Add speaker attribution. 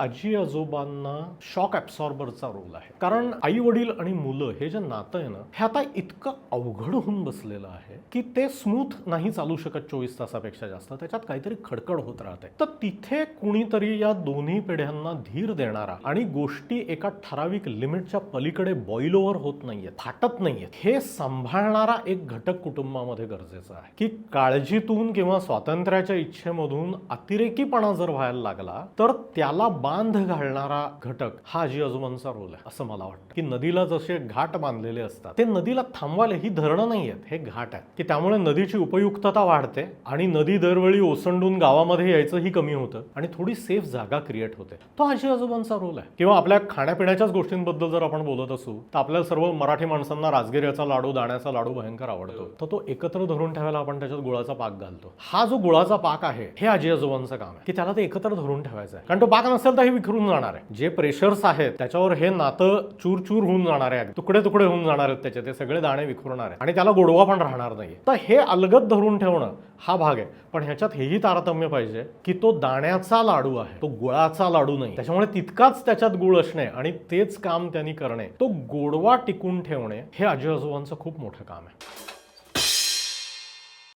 Speaker 1: आजी आजोबांना shock ॲब्सॉर्बरचा role आहे. कारण आई वडील आणि मुलं हे जे नातं आहे ना हे आता इतकं अवघड होऊन बसलेलं आहे की ते स्मूथ नाही चालू शकत चोवीस तासापेक्षा जास्त. त्याच्यात काहीतरी खडखड होत राहते. तर तिथे कुणीतरी या दोन्ही पिढ्यांना धीर देणारा आणि गोष्टी एका ठराविक लिमिटच्या पलीकडे बॉईल ओव्हर होत नाहीये थाटत नाहीयेत हे सांभाळणारा एक घटक कुटुंबामध्ये गरजेचा आहे. की काळजीतून किंवा स्वातंत्र्याच्या इच्छेमधून अतिरेकीपणा जर व्हायला लागला तर त्याला बांध घालणारा घटक हा आजी आजोबांचा रोल आहे असं मला वाटतं. की नदीला जसे घाट बांधलेले असतात ते नदीला थांबवायला ही धरणं नाही आहेत हे घाट आहेत. की त्यामुळे नदीची उपयुक्तता वाढते आणि नदी दरवेळी ओसंडून गावामध्ये यायचंही कमी होतं आणि थोडी सेफ जागा क्रिएट होते. तो आजी आजोबांचा रोल आहे. किंवा आपल्या खाण्यापिण्याच्याच गोष्टींबद्दल जर आपण बोलत असू तर आपल्या सर्व मराठी माणसांना राजगिऱ्याचा लाडू दाण्याचा लाडू भयंकर आवडतो. तर तो एकत्र धरून ठेवायला आपण त्याच्यात गुळाचा पाक घालतो. हा जो गुळाचा पाक आहे हे आजी आजोबांचं काम आहे. की त्याला ते एकत्र धरून ठेवायचं आहे. कारण तो पाक नसेल सुद्धा हे विखरून जाणार आहे. जे प्रेशर्स आहेत त्याच्यावर हे नातं चूर चूर होऊन जाणार आहे. तुकडे तुकडे होऊन जाणार आहेत त्याचे. ते सगळे दाणे विखुरणार आहे आणि त्याला गोडवा पण राहणार नाही तर हे अलगत धरून ठेवणं हा भाग आहे. पण ह्याच्यात हेही तारतम्य पाहिजे की तो दाण्याचा लाडू आहे. तो गुळाचा लाडू नाही. त्याच्यामुळे तितकाच त्याच्यात गुळ असणे आणि तेच काम त्यांनी करणे. तो गोडवा टिकून ठेवणे हे आजी आजोबांचं खूप मोठं काम आहे.